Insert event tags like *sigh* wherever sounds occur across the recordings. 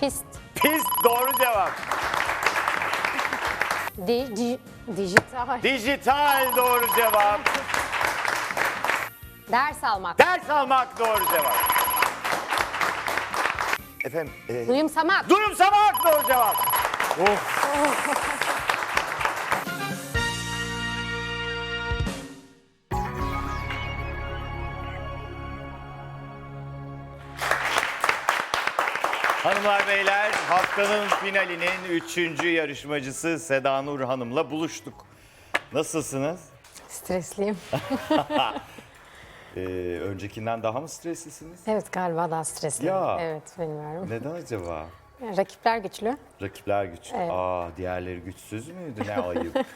Pist. Pist doğru cevap. Di, di, dijital. Dijital doğru cevap. Ders almak. Ders almak doğru cevap. Efendim, e, Duyumsamak. duyumsamak doğru cevap. Of. Hanımlar beyler haftanın finalinin üçüncü yarışmacısı Seda Nur Hanım'la buluştuk. Nasılsınız? Stresliyim. *laughs* Ee, öncekinden daha mı streslisiniz? Evet galiba daha stresliyim. Ya. Evet bilmiyorum. Neden acaba? *laughs* Rakipler güçlü. Rakipler güçlü. Evet. Aa diğerleri güçsüz müydü? Ne ayıp.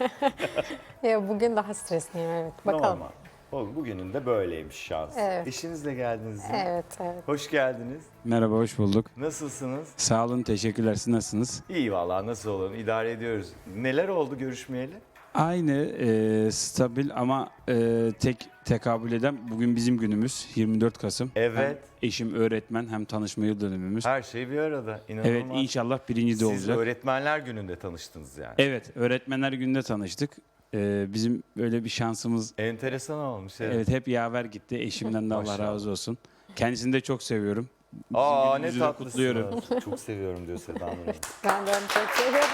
*laughs* Ya bugün daha stresliyim evet. Bakalım. Normal. O, bugünün de böyleymiş şans. Evet. Eşinizle geldiniz? Evet evet. Hoş geldiniz. Merhaba, hoş bulduk. Nasılsınız? Sağ olun, teşekkürler. Siz nasılsınız? İyi vallahi nasıl olalım idare ediyoruz. Neler oldu görüşmeyeli? Aynı, e, stabil ama e, tek tekabül eden bugün bizim günümüz 24 Kasım. Evet. Hem eşim öğretmen hem tanışma yıl dönümümüz. Her şey bir arada. İnanılmaz. Evet, inşallah birinci de Siz olacak. öğretmenler gününde tanıştınız yani. Evet, öğretmenler gününde tanıştık. E, bizim böyle bir şansımız, Enteresan olmuş. Evet. evet hep yaver gitti. Eşimden de *laughs* Allah Maşallah. razı olsun. Kendisini de çok seviyorum. Aa ne günümüzü de tatlısınız. kutluyorum. *laughs* Çok seviyorum diyor Seda Nur Hanım. Ben de onu çok seviyorum.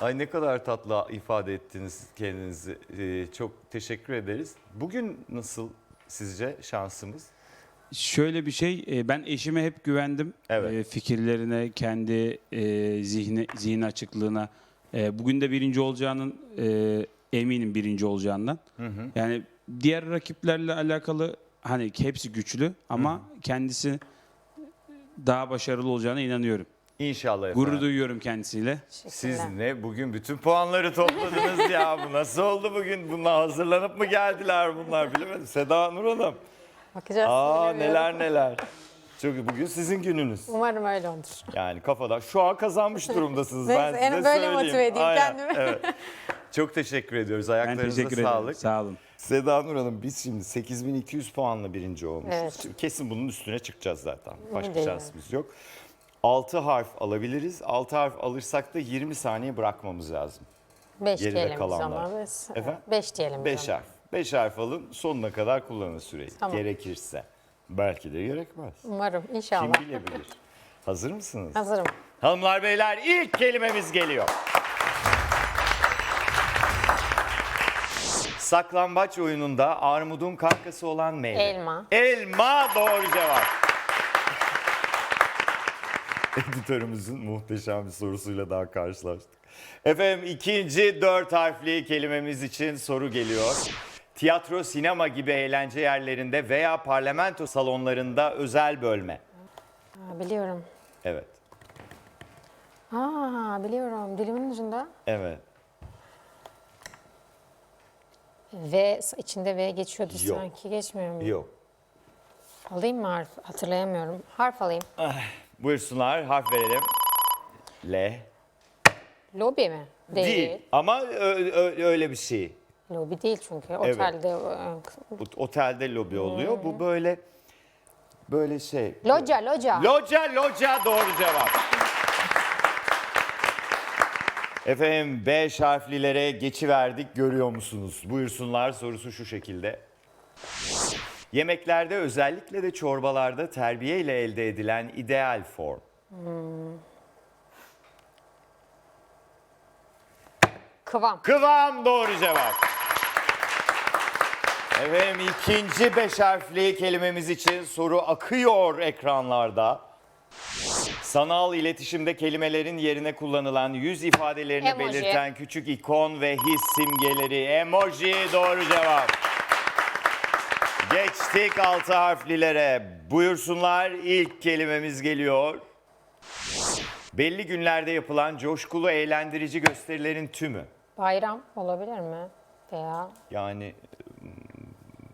Ay ne kadar tatlı ifade ettiniz kendinizi. Ee, çok teşekkür ederiz. Bugün nasıl sizce şansımız? Şöyle bir şey, e, ben eşime hep güvendim. Evet. E, Fikirlerine, kendi e, zihni, zihin açıklığına. E, Bugün de birinci olacağının e, eminim birinci olacağından. Yani diğer rakiplerle alakalı hani hepsi güçlü ama kendisi daha başarılı olacağına inanıyorum. İnşallah efendim. Gurur duyuyorum kendisiyle. Siz ne bugün bütün puanları topladınız ya. Bu nasıl oldu bugün? Bunlar hazırlanıp mı geldiler bunlar bilemedim. Seda Nur Hanım. Bakacağız. Aa bilemiyorum. neler neler. Çok bugün sizin gününüz. Umarım öyle olur. Yani kafadan şu an kazanmış durumdasınız. *laughs* Ben size en böyle söyleyeyim. motive edeyim Aynen, kendimi. Evet. *laughs* Çok teşekkür ediyoruz. Ben Ayaklarınıza teşekkür ederim. sağlık. Sağ olun. Seda Nur Hanım biz şimdi 8200 puanla birinci olmuşuz. Evet. Şimdi kesin bunun üstüne çıkacağız zaten. Başka Değil mi? şansımız yok. 6 harf alabiliriz. 6 harf alırsak da 20 saniye bırakmamız lazım. Beş Geride diyelim biz kalanlar. Efendim? Beş diyelim biz 5 ama. harf. 5 harf alın sonuna kadar kullanın süreyi. Tamam. Gerekirse. Belki de gerekmez. Umarım Kim inşallah. bilebilir. Hazır mısınız? Hazırım. Hanımlar beyler ilk kelimemiz geliyor. Saklambaç oyununda armudun kankası olan meyve. Elma. Elma doğru cevap. *laughs* Editörümüzün muhteşem bir sorusuyla daha karşılaştık. Efendim ikinci dört harfli kelimemiz için soru geliyor. Tiyatro, sinema gibi eğlence yerlerinde veya parlamento salonlarında özel bölme. Aa, biliyorum. Evet, Aa biliyorum. Dilimin ucunda. evet. V içinde V geçiyordu Yok. sanki. Geçmiyor mu? Yok. Alayım mı harf? Hatırlayamıyorum. Harf alayım. Buyursunlar harf verelim. L. Lobi mi? Değil. Değil. Ama ö- ö- öyle bir şey. Lobi değil çünkü. Otelde. e, Bu- Otelde lobi oluyor. Bu böyle böyle şey. Loca, loca. Loca, loca doğru cevap. Efendim 5 harflilere geçiverdik görüyor musunuz? Buyursunlar sorusu şu şekilde. Yemeklerde özellikle de çorbalarda terbiye ile elde edilen ideal form. Kıvam. Kıvam doğru cevap. Efendim ikinci beş harfli kelimemiz için soru akıyor ekranlarda. Sanal iletişimde kelimelerin yerine kullanılan yüz ifadelerini Emoji. belirten küçük ikon ve his simgeleri. Emoji doğru cevap. Geçtik altı harflilere. Buyursunlar ilk kelimemiz geliyor. Belli günlerde yapılan coşkulu eğlendirici gösterilerin tümü. Bayram olabilir mi? Veya Yani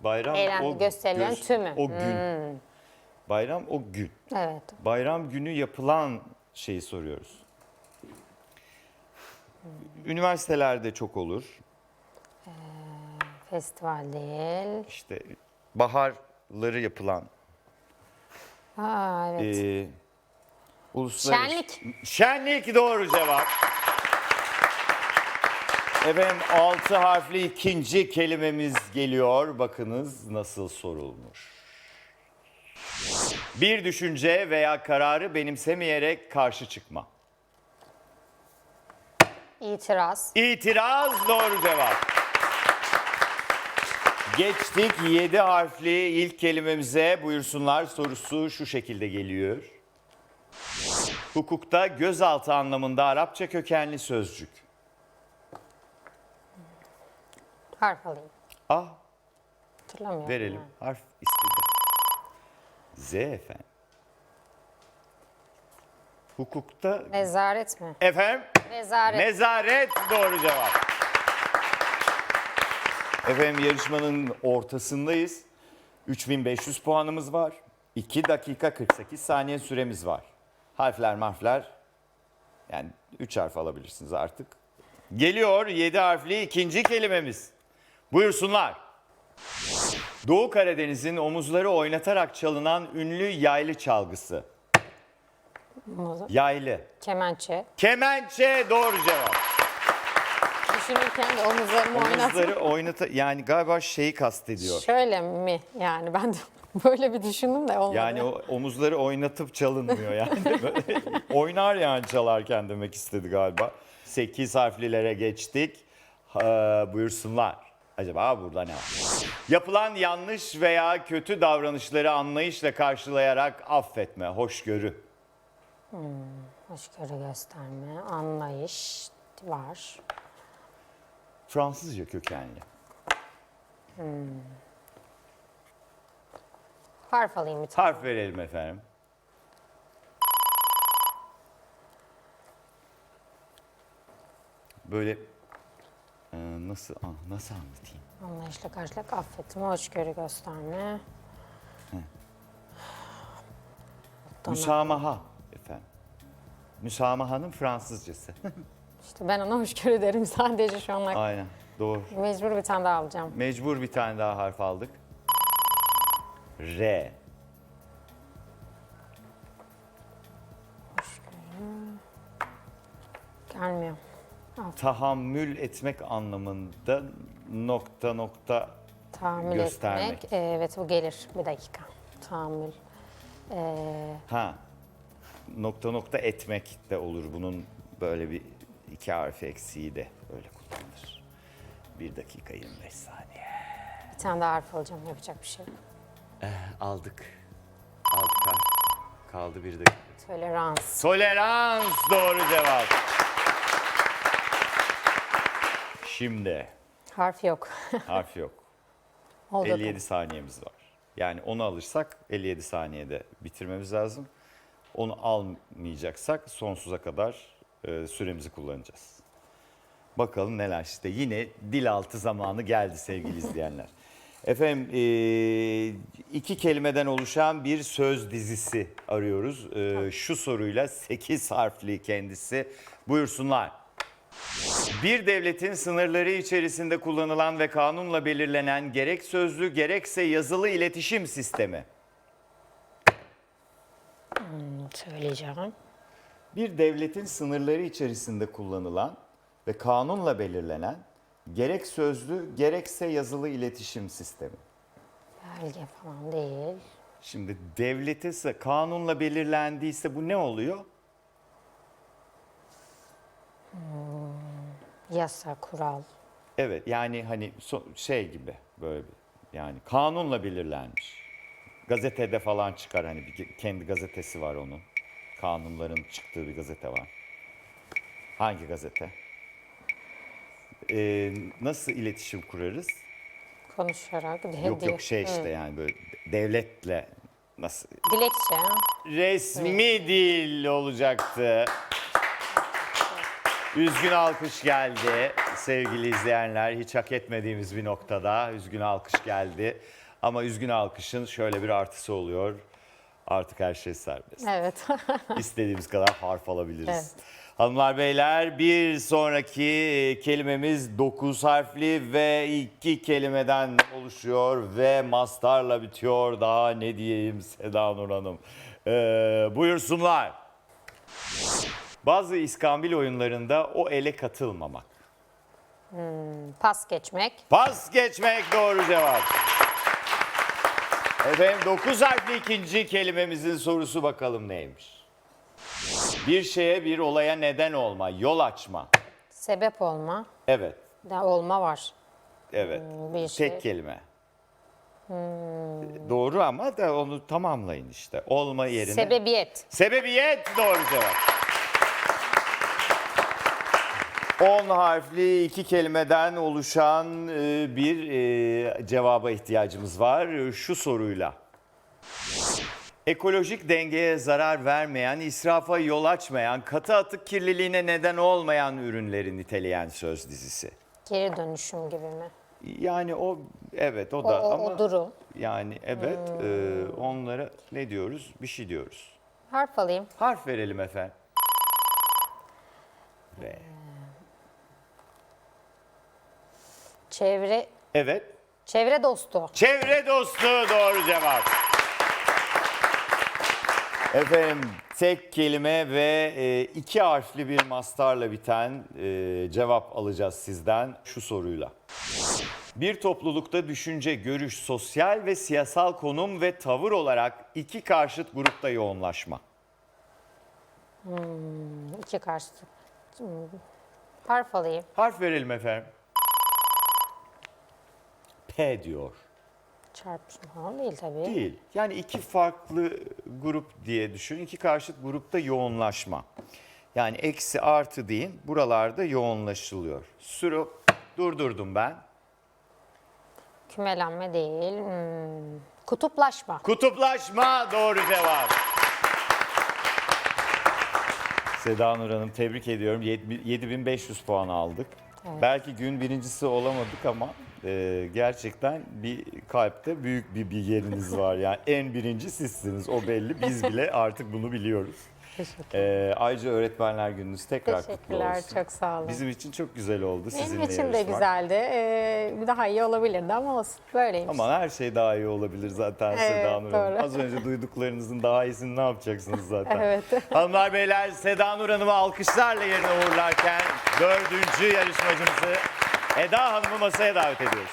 bayram Eğlendi, o gösterilen tümü. O gün. Bayram o gün. evet. Bayram günü yapılan şeyi soruyoruz. Üniversitelerde çok olur. Festival değil. İşte baharları yapılan Aa evet. Ee, uluslararası... Şenlik. Şenlik doğru cevap. Efendim altı harfli ikinci kelimemiz geliyor. Bakınız nasıl sorulmuş. Bir düşünce veya kararı benimsemeyerek karşı çıkma. İtiraz. İtiraz doğru cevap. Geçtik 7 harfli ilk kelimemize buyursunlar sorusu şu şekilde geliyor. Hukukta gözaltı anlamında Arapça kökenli sözcük. Harf alayım. Ah Hatırlamıyorum. verelim yani. harf istedi. Z efendim. Hukukta Nezaret mi? efendim Nezaret. Nezaret doğru cevap. Efendim yarışmanın ortasındayız. 3500 puanımız var. 2 dakika 48 saniye süremiz var. Harfler marfler yani 3 harf alabilirsiniz artık. Geliyor 7 harfli ikinci kelimemiz. Buyursunlar. Doğu Karadeniz'in omuzları oynatarak çalınan ünlü yaylı çalgısı. Yaylı. Kemençe. Kemençe doğru cevap. Düşünürken de omuzlarımı oynattım. Omuzları oynata yani galiba şeyi kastediyor. Şöyle mi? Yani ben de *laughs* böyle bir düşündüm de olmadı. Yani o omuzları oynatıp çalınmıyor yani. *laughs* Böyle Oynar yani çalarken demek istedi galiba. 8 harflilere geçtik. Ha, buyursunlar. Acaba burada ne var? Yapılan yanlış veya kötü davranışları anlayışla karşılayarak affetme, hoşgörü. Hoşgörü gösterme, anlayış var. Fransızca kökenli. Harf alayım bir tane. Harf verelim efendim. Böyle e, nasıl ah, nasıl anlatayım? Anlayışla karşılık affetme, hoşgörü gösterme. Müsamaha efendim. Müsamahanın Fransızcası. *laughs* İşte ben ona hoşgörü derim sadece şu anlar. Aynen doğru. Mecbur bir tane daha alacağım. Mecbur bir tane daha harf aldık. R. Gelmiyor. Tahammül etmek anlamında nokta nokta Tahammül Göstermek. etmek. Ee, evet bu gelir. Bir dakika. Tahammül. Ee, ha nokta nokta etmek de olur. Bunun böyle bir iki harfi eksiği de öyle kullanılır. Bir dakika 25 saniye. bir tane daha harf alacağım. Yapacak bir şey. yok. Aldık. Aldık harf. Kaldı bir dakika. Tolerans. Tolerans doğru cevap. Şimdi Harf yok. *laughs* harf yok. Oldu da. 57 saniyemiz var. Yani onu alırsak 57 saniyede bitirmemiz lazım. Onu almayacaksak sonsuza kadar e, süremizi kullanacağız. Bakalım neler işte yine dil altı zamanı geldi sevgili izleyenler. *laughs* Efendim e, iki kelimeden oluşan bir söz dizisi arıyoruz. E, şu soruyla 8 harfli kendisi. Buyursunlar. Bir devletin sınırları içerisinde kullanılan ve kanunla belirlenen gerek sözlü gerekse yazılı iletişim sistemi. Söyleyeceğim. Bir devletin sınırları içerisinde kullanılan ve kanunla belirlenen gerek sözlü gerekse yazılı iletişim sistemi. Belge falan değil. Şimdi devleti ise kanunla belirlendiyse bu ne oluyor? Yasa, kural. Evet yani hani şey gibi böyle bir yani kanunla belirlenmiş. Gazetede falan çıkar hani bir kendi gazetesi var onun. Kanunların çıktığı bir gazete var. Hangi gazete? Ee, nasıl iletişim kurarız? Konuşarak. De, Yok yok şey işte Hı. yani böyle devletle nasıl Dilekçe. resmi dil olacaktı. Üzgün alkış geldi sevgili izleyenler. Hiç hak etmediğimiz bir noktada üzgün alkış geldi. Ama üzgün alkışın şöyle bir artısı oluyor. Artık her şey serbest. Evet. *laughs* İstediğimiz kadar harf alabiliriz. Hanımlar beyler bir sonraki kelimemiz 9 harfli ve iki kelimeden oluşuyor ve mastarla bitiyor. Daha ne diyeyim Seda Nur Hanım. Ee, buyursunlar. Bazı iskambil oyunlarında o ele katılmamak. Pas geçmek. Pas geçmek doğru cevap. Efendim 9 harfli ikinci kelimemizin sorusu bakalım neymiş? Bir şeye bir olaya neden olma, yol açma. Sebep olma. Evet, Da olma var. evet. bir şey. Tek kelime. Doğru ama da onu tamamlayın işte. Olma yerine. Sebebiyet. Sebebiyet doğru cevap. 10 harfli iki kelimeden oluşan e, bir e, cevaba ihtiyacımız var şu soruyla. Ekolojik dengeye zarar vermeyen, israfa yol açmayan, katı atık kirliliğine neden olmayan ürünleri niteleyen söz dizisi. Geri dönüşüm gibi mi? Yani o evet o O, da o, ama o durum. yani evet e, onlara ne diyoruz? Bir şey diyoruz. Harf alayım. Harf verelim efendim. Ve Çevre evet. çevre dostu. Çevre dostu doğru cevap. Efendim tek kelime ve e, iki harfli bir mastarla biten e, cevap alacağız sizden şu soruyla. Bir toplulukta düşünce, görüş, sosyal ve siyasal konum ve tavır olarak iki karşıt grupta yoğunlaşma. İki karşı. Hmm. Harf alayım. Harf verelim efendim. P diyor. Çarpışma değil tabii. Değil. Yani iki farklı grup diye düşün. İki karşıt grupta yoğunlaşma. Yani eksi artı deyin. Buralarda yoğunlaşılıyor. Sürü durdurdum ben. Kümelenme değil. Hmm. Kutuplaşma. Kutuplaşma doğru cevap. Seda Nur Hanım tebrik ediyorum. Yedi- 7500 puan aldık. Belki gün birincisi olamadık ama e, gerçekten bir kalpte büyük bir bir yeriniz var. Yani en birinci sizsiniz o belli. Biz bile artık bunu biliyoruz. Teşekkür E, ayrıca öğretmenler gününüz tekrar kutlu Teşekkürler. olsun. Çok sağ olun. Bizim için çok güzel oldu sizinle Benim için de yarışmak. güzeldi. Ee, daha iyi olabilirdi ama olsun. Böyleymiş. Ama her şey daha iyi olabilir zaten Evet, Seda Nur Hanım. doğru. Az önce duyduklarınızın daha iyisini ne yapacaksınız zaten? Evet. *laughs* Hanımlar beyler Seda Nur Hanım'ı alkışlarla yerine uğurlarken dördüncü yarışmacımızı Eda Hanım'ı masaya davet ediyoruz.